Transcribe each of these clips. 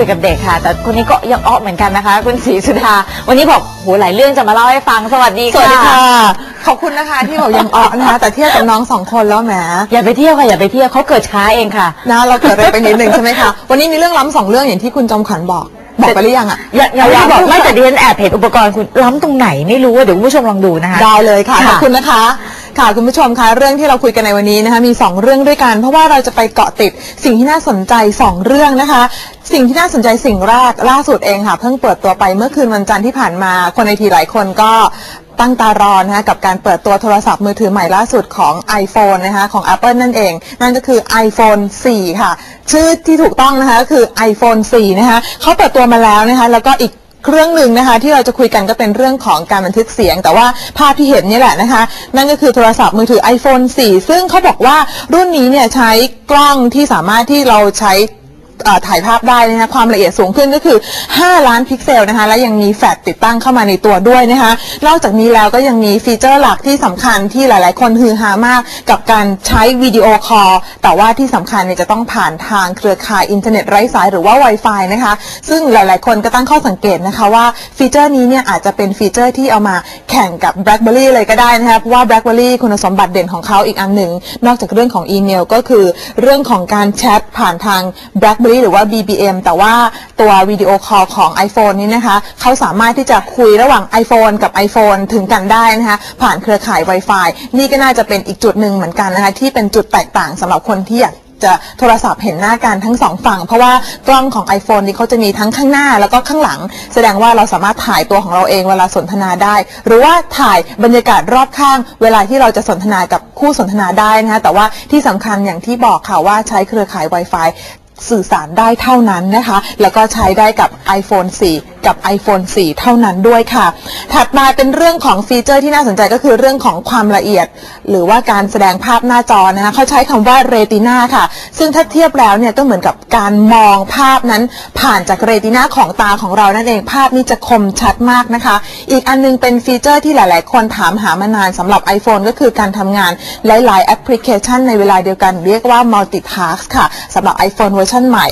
คุยกับเด็กค่ะ แต่คนนี้ก็ยังอ้อเหมือนกันนะคะ คุณศรีสุดา วันนี้บอกโหหลายเรื่องจะมาเล่าให้ฟังสวัสดีสวัสดีค่ะค่ะขอบคุณนะคะที่บอกยังออกนะคะแต่เทียบกับน้องสองคนแล้วแหมอย่าไปเที่ยวค่ะอย่าไปเที่ยวเขาเกิดช้าเองค่ะนะเราเกิดอะไรไปนิดนึงใช่ไหมคะวันนี้มีเรื่องล้ำสองเรื่องอย่างที่คุณจอมขวัญบอกบอกไปหรือยังอะอย่าอย่าไม่ได้บอกเาไม่แต่ดิฉันแอบเห็นอุปกรณ์คุณล้ำตรงไหนไม่รู้อะเดี๋ยวคุณผู้ชมลองดูนะคะได้เลยค่ะค่ะขอบคุณนะคะ ค่ะคุณผู้ชมคะเรื่องที่เราคุยกันในวันนี้นะคะมี 2 เรื่องด้วยกัน เพราะว่าเราจะไปเกาะติดสิ่งที่น่าสนใจ 2 เรื่องนะคะ สิ่งที่น่าสนใจสิ่งแรกล่าสุดเองค่ะ เพิ่งเปิดตัวไปเมื่อคืนวันจันทร์ที่ผ่านมา คนในทีหลายคนก็ตั้งตารอนะคะกับการเปิดตัวโทรศัพท์มือถือใหม่ล่าสุดของ iPhone นะคะของ Apple นั่นเอง นั่นก็คือ iPhone 4 ค่ะ ชื่อที่ถูกต้องนะคะก็คือ iPhone 4 นะคะเขาเปิดตัวมาแล้วนะคะแล้วก็อีก เรื่องหนึ่งนะคะที่เราจะคุยกันก็เป็นเรื่องของการบันทึกเสียง แต่ว่าภาพที่เห็นนี่แหละนะคะ นั่นก็คือโทรศัพท์มือถือ iPhone 4 ซึ่งเขาบอกว่ารุ่นนี้เนี่ยใช้กล้องที่สามารถที่เราใช้ อ่อถ่ายภาพได้นะคะความละเอียดสูงขึ้นก็คือ 5 ล้านพิกเซลนะคะและยังมีแฟลชติดตั้งเข้ามาในตัวด้วยนะคะนอกจากนี้แล้วก็ยังมีฟีเจอร์หลักที่สำคัญที่หลาย ๆ คนฮือฮามากกับการใช้วิดีโอคอลแต่ว่าที่สำคัญเนี่ยจะต้องผ่านทางเครือข่ายอินเทอร์เน็ตไร้สายหรือว่า Wi-Fi นะคะซึ่งหลาย ๆ คนก็ตั้งข้อสังเกตนะคะว่าฟีเจอร์นี้เนี่ยอาจจะเป็นฟีเจอร์ที่เอามาแข่งกับ BlackBerry เลยก็ได้นะคะเพราะว่า BlackBerry คุณสมบัติเด่นของเขาอีกอันหนึ่งนอกจากเรื่องของอีเมล ก็คือเรื่องของการแชทผ่านทาง BlackBerry หรือว่า BBM แต่ว่าตัววิดีโอคอลของ iPhone นี้นะคะเขาสามารถที่จะคุยระหว่าง iPhone กับ iPhone ถึงกันได้นะคะผ่านเครือข่าย Wi-Fi นี่ก็น่าจะเป็นอีกจุดหนึ่งเหมือนกันนะคะที่เป็นจุดแตกต่างสำหรับคนที่อยากจะโทรศัพท์เห็นหน้ากันทั้งสองฝั่ง เพราะว่ากล้องของ iPhone นี่เขาจะมีทั้งข้างหน้าแล้วก็ข้างหลัง แสดงว่าเราสามารถถ่ายตัวของเราเองเวลาสนทนาได้ หรือว่าถ่ายบรรยากาศรอบข้าง เวลาที่เราจะสนทนากับคู่สนทนาได้นะคะแต่ว่าที่สำคัญอย่างที่บอกค่ะว่าใช้เครือข่าย Wi-Fi สื่อสารได้เท่านั้นนะคะ แล้วก็ใช้ได้กับ iPhone 4 กับ iPhone 4 เท่านั้นด้วยค่ะ ถัดมาเป็นเรื่องของฟีเจอร์ที่น่าสนใจก็คือเรื่องของความละเอียด หรือว่าการแสดงภาพหน้าจอนะคะเขาใช้คำว่า Retina ค่ะ ซึ่งถ้าเทียบแล้วเนี่ยก็เหมือนกับการมองภาพนั้น ผ่านจาก Retina ของตาของเรานั่นเองภาพนี้จะคมชัดมากนะคะ อีกอันนึงเป็นฟีเจอร์ที่หลาย ๆ คนถามหามานานสำหรับ iPhone ก็คือการทำงานหลาย ๆ แอปพลิเคชันในเวลาเดียวกันเรียกว่า multitask ค่ะสำหรับ iPhone เวอร์ชันใหม่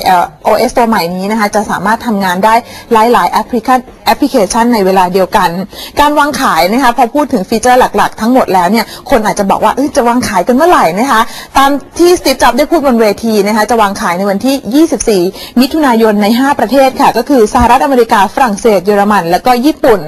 OS ตัวใหม่นี้นะคะจะสามารถทำงานได้หลาย ๆ แอปพลิเคชัน แอปพลิเคชันในเวลาเดียวกัน การวางขายนะคะพอพูดถึงฟีเจอร์หลักๆ ทั้งหมดแล้วเนี่ยคนอาจจะบอกว่าจะวางขายกันเมื่อไหร่นะคะตามที่สตีฟจ็อบได้พูดบนเวทีนะคะจะวางขายในวันที่ 24 มิถุนายนใน 5 ประเทศค่ะ ก็คือสหรัฐอเมริกาฝรั่งเศสเยอรมัน แล้วก็ญี่ปุ่น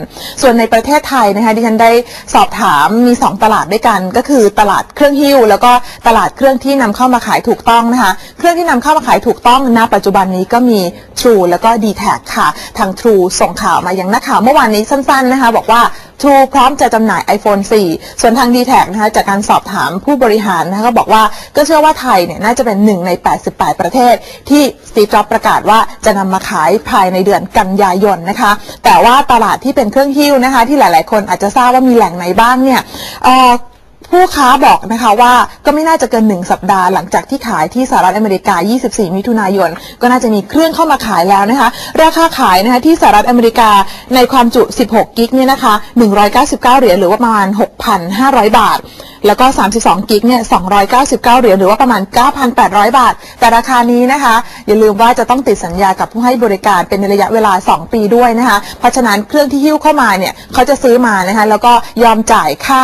ส่วนในประเทศไทยนะคะดิฉันได้สอบถามมี 2 ตลาดด้วยกัน ก็คือตลาดเครื่องหิ้ว แล้วก็ตลาดเครื่องที่นำเข้ามาขายถูกต้องนะคะเครื่องที่นำเข้ามาขายถูกต้องณปัจจุบันนี้ก็มี True แล้วก็ d t แทค่ะทาง True ส่งข่าวมาอย่างนักข่าวเมื่อวานนี้สั้นๆนะคะบอกว่า True พร้อมจะจำหน่าย iPhone 4 ส่วนทาง d t แทนะคะจากการสอบถามผู้บริหารนะคะก็บอกว่าก็เชื่อว่าไทยเนี่ยน่าจะเป็นหนึ่งใน 88 ประเทศ ที่สตีฟจ็อบประกาศว่าจะนำมาขายภายในเดือนกันยายนนะคะ แต่ว่าตลาดที่เป็นเครื่องหิ้วนะคะ ที่หลายๆ คนอาจจะทราบว่ามีแหล่งไหนบ้างเนี่ยเออ ผู้ค้าบอกนะคะว่าก็ไม่น่าจะเกิน 1 สัปดาห์หลังจากที่ขายที่สหรัฐอเมริกา 24 มิถุนายน ก็น่าจะมีเครื่องเข้ามาขายแล้วนะคะ ราคาขายนะคะที่สหรัฐอเมริกาในความจุ 16 กิกเนี่ยนะคะ 199 เหรียญหรือว่าประมาณ 6,500 บาท แล้วก็ 32 กิกเนี่ย299 เหรียญหรือว่าประมาณ 9,800 บาท แต่ราคานี้นะคะ อย่าลืมว่าจะต้องติดสัญญากับผู้ให้บริการเป็นในระยะเวลา 2 ปีด้วยนะคะ เพราะฉะนั้นเครื่องที่หิ้วเข้ามาเนี่ยเขาจะซื้อมานะคะแล้วก็ยอมจ่ายค่า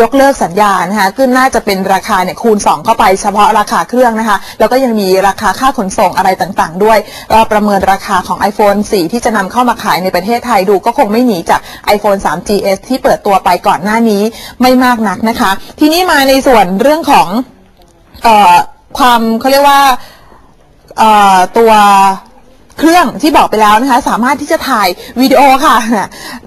ยกเลิกสัญญานะคะขึ้นน่าจะเป็นราคาเนี่ยคูณ 2 เข้าไปเฉพาะราคาเครื่องนะคะ แล้วก็ยังมีราคาค่าขนส่งอะไรต่างๆ ด้วยเราประเมินราคาของ iPhone 4 ที่จะนำเข้ามาขายในประเทศไทยดูก็คงไม่หนีจาก iPhone 3 GS ที่เปิดตัวไปก่อนหน้านี้ไม่มากนักนะคะทีนี้มาในส่วนเรื่องของเออความเขาเรียกว่าเอ่อตัว เครื่องที่บอกไปแล้วนะคะ สามารถที่จะถ่ายวิดีโอค่ะ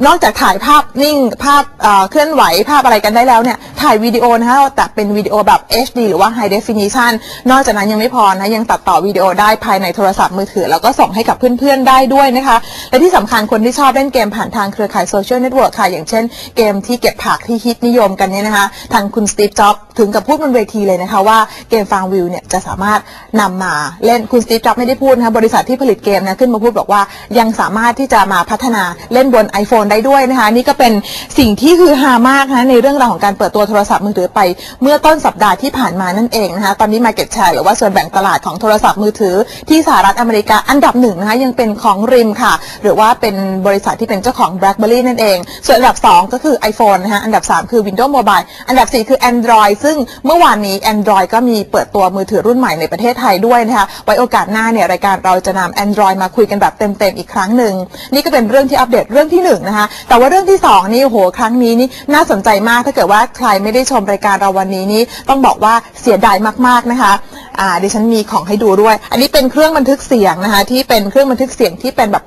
นอกจากถ่ายภาพนิ่งภาพเคลื่อนไหวภาพอะไรกันได้แล้วเนี่ยถ่ายวิดีโอนะคะแต่เป็นวิดีโอแบบ HD หรือว่า High Definition นอกจากนั้นยังไม่พอนะยังตัดต่อวิดีโอได้ภายในโทรศัพท์มือถือ แล้วก็ส่งให้กับเพื่อนๆได้ด้วยนะคะ และที่สำคัญคนที่ชอบเล่นเกมผ่านทางเครือข่ายโซเชียลเน็ตเวิร์กค่ะ อย่างเช่นเกมที่เก็บผักที่ฮิตนิยมกันเนี่ยนะคะ ทางคุณสตีฟจ็อบถึงกับพูดบนเวทีเลยนะคะว่าเกมฟางวิวเนี่ยจะสามารถนำมาเล่นคุณสตีฟจ็อบไม่ได้พูดนะคะบริษัทที่ผลิตเกมนะขึ้นมาพูดบอกว่ายังสามารถที่จะมาพัฒนาเล่นบน iPhone ได้ด้วยนะคะ นี่ก็เป็นสิ่งที่คือฮามากนะในเรื่องราวของการเปิดตัวโทรศัพท์มือถือไป เมื่อต้นสัปดาห์ที่ผ่านมานั่นเองนะคะตอนนี้ Market Share หรือว่าส่วนแบ่งตลาดของโทรศัพท์มือถือ ที่สหรัฐอเมริกาอันดับหนึ่งนะคะยังเป็นของริมค่ะ หรือว่าเป็นบริษัทที่เป็นเจ้าของ BlackBerry นั่นเอง ส่วนอันดับ 2 ก็คือ iPhone นะคะอันดับ 3 คือ Windows Mobile อันดับ 4 คือ Android ซึ่งเมื่อวานนี้ Android ก็มีเปิดตัวมือถือรุ่นใหม่ในประเทศไทยด้วยนะคะไว้โอกาสหน้าเนี่ยรายการเราจะนำ Android อยมาคุยกันแบบเต็มๆอีกครั้งหนึ่งนี่ก็เป็นเรื่องที่อัปเดตเรื่องที่หนึ่งนะคะแต่ว่าเรื่องที่สองนี่โอ้โหครั้งนี้นี่น่าสนใจมากถ้าเกิดว่าใครไม่ได้ชมรายการเราวันนี้นี่ต้องบอกว่าเสียดายมากๆนะคะอ่าดิฉันมีของให้ดูด้วย อันนี้เป็นเครื่องบันทึกเสียงนะคะที่เป็นเครื่องบันทึกเสียงที่เป็นแบบ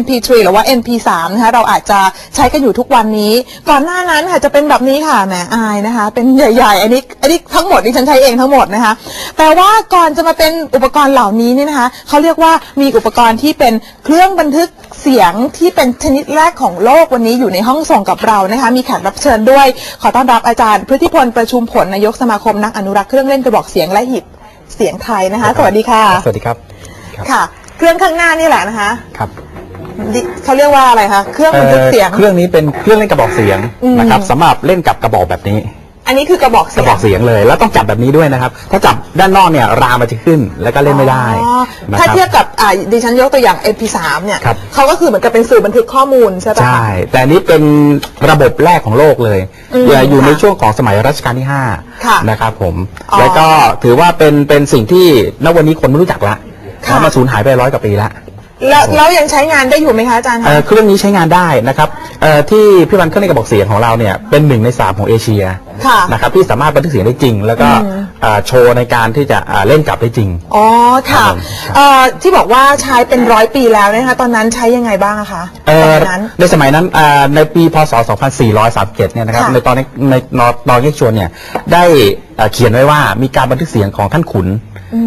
MP3 หรือว่า MP3 นะคะเราอาจจะใช้กันอยู่ทุกวันนี้ ก่อนหน้านั้นค่ะจะเป็นแบบนี้ค่ะแหมอายนะคะ เป็นใหญ่ ๆ อันนี้อันนี้ทั้งหมดที่ฉันใช้เองทั้งหมดนะคะ แต่ว่าก่อนจะมาเป็นอุปกรณ์เหล่านี้เนี่ยนะคะเขาเรียกว่ามีอุปกรณ์ที่เป็นเครื่องบันทึกเสียงที่เป็นชนิดแรกของโลกวันนี้อยู่ในห้องส่งกับเรานะคะ มีแขกรับเชิญด้วย ขอต้อนรับอาจารย์พฤติพลประชุมผลนายกสมาคมนักอนุรักษ์เครื่องเล่นกระบอกเสียงและหีบเสียงไทยนะคะ สวัสดีค่ะ สวัสดีครับครับค่ะ เครื่องข้างหน้านี่แหละนะคะ ครับ ดิเขาเรียกว่าอะไรคะ เครื่องบันทึกเสียง เครื่องนี้เป็นเครื่องเล่นกระบอกเสียงอืมนะครับสำหรับเล่นกับกระบอกแบบนี้ อันนี้คือกระบอกกเสียระง บอกเสียงเลย แล้วต้องจับแบบนี้ด้วยนะครับ ถ้าจับด้านนอกเนี่ยรามมันจะขึ้นแล้วก็เล่นไม่ได้อ๋อนะถ้าครับ เทียบกับอ่าดิฉันยกตัวอย่าง MP3 เนี่ยครับ เขาก็คือเหมือนกับเป็นสื่อบันทึกข้อมูลใช่ปะ ใช่ แต่อันนี้เป็นระบบแรกของโลกเลยอืมอยู่ในค่ะช่วงของสมัยรัชกาลที่ค่ะ5นะครับผม อ๋อแล้วก็ถือว่าเป็นเป็นสิ่งที่ณวันนี้คนไม่รู้จักละค่ะนะมันสูญหายไปร้อยกว่าปีละ แล้วแล้วยังใช้งานได้อยู่ไหมคะอาจารย์คะ เอ่อเครื่องนี้ใช้งานได้นะครับเอ่อที่พี่วันเครื่องเล่นกระบอกเสียงของเราเนี่ยเป็นหนึ่งในสามของเอเชียค่ะนะครับที่สามารถบันทึกเสียงได้จริง แล้วก็อืม เอ่อโชว์ในการที่จะอ่าเล่นกลับได้จริง อ๋อค่ะครับผม เอ่อที่บอกว่าใช้เป็นร้อยปีแล้วนะคะตอนนั้นใช้ยังไงบ้างอะคะเอ่อตอนนั้น ในสมัยนั้นอ่าในปีพศ 2437 เนี่ยนะครับค่ะ ในตอนนี้ในนอตอนเยกชวนเนี่ยได้อ่าเขียนไว้ว่ามีการบันทึกเสียงของท่านขุน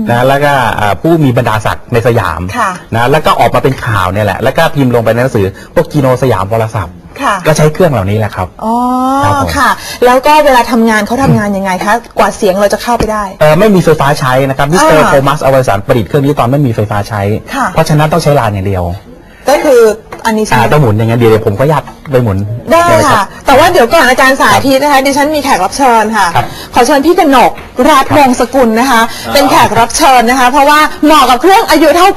นะแล้วก็อ่าผู้มีบรรดาศักดิ์ในสยามค่ะนะแล้วก็ออกมาเป็นข่าวเนี่ยแหละ แล้วก็พิมพ์ลงไปในหนังสือพวกจีโนสยามวรศัพท์ค่ะก็ใช้เครื่องเหล่านี้แหละครับ อ๋อครับผมค่ะ แล้วก็เวลาทำงานเขาทำงานยังไงคะ กว่าเสียงเราจะเข้าไปได้ เอ่อไม่มีไฟฟ้าใช้นะครับมิสเตอร์อ่าโทมัสอวสานประดิษฐ์เครื่องนี้ตอนไม่มีไฟฟ้าใช้ค่ะเพราะฉะนั้นต้องใช้ลานอย่างเดียว ก็คือ อันนี้ใช่อ่าไหมต้องหมุนอย่างนั้นเดียวเดี๋ยวผมก็ยัดไปหมุนได้เลยรับ ค่ะ แต่ว่าเดี๋ยวก่อนอาจารย์สาธิตนะคะดิฉันมีแขกรับเชิญค่ะ ครับขอเชิญพี่กนกรัตน์วงศ์สกุลนะคะ เป็นแขกรับเชิญนะคะ เพราะว่าเหมาะกับเครื่องอายุเท่า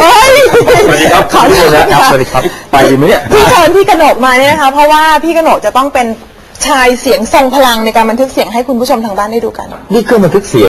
เอ้ยสวัสดีครับขอโทษครับค่ะสวัสดีครับ ไปดีไหมเนี่ย ที่เชิญพี่กนกมาเนี่ยนะคะ เพราะว่าพี่กนกจะต้องเป็นชายเสียงทรงพลังในการบันทึกเสียงให้คุณผู้ชมทางบ้านได้ดูกัน นี่เครื่องบันทึกเสียง